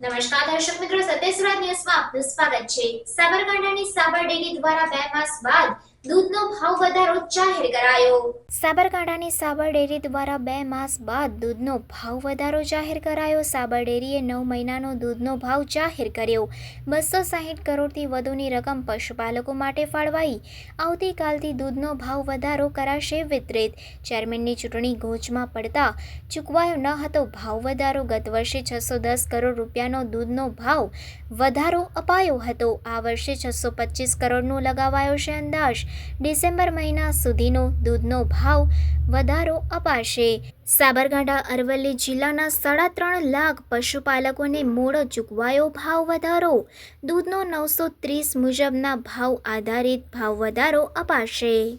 નમસ્કાર દર્શક મિત્રો, સત્ય ન્યૂઝમાં આપનું સ્વાગત છે. સાબરકાંઠાની સાબર ડેરી દ્વારા બે માસ બાદ દૂધનો ભાવ વધારો જાહેર કરાયો. સાબરકાંઠાની સાબર ડેરી દ્વારા બે માસ બાદ દૂધનો ભાવ વધારો જાહેર કરાયો. સાબર ડેરીએ નવ મહિનાનો દૂધનો ભાવ જાહેર કર્યો. બસો સાહીઠ કરોડથી વધુની રકમ પશુપાલકો માટે ફાળવાઈ. આવતીકાલથી દૂધનો ભાવ વધારો કરાશે વિતરિત. ચેરમેનની ચૂંટણી ગોચમાં પડતા ચૂકવાયો ન હતો ભાવ વધારો. ગત વર્ષે છસો દસ કરોડ રૂપિયાનો દૂધનો ભાવ વધારો અપાયો હતો. આ વર્ષે છસો પચીસ કરોડનો લગાવાયો છે અંદાજ. ડિસેમ્બર મહિના સુધીનો દૂધનો ભાવ વધારો અપાશે. સાબરકાંઠા, અરવલ્લી જિલ્લાના સાડા ત્રણ લાખ પશુપાલકોને મૂળો ચૂકવાયો ભાવ વધારો. દૂધનો નવસો ત્રીસ મુજબના ભાવ આધારિત ભાવ વધારો અપાશે.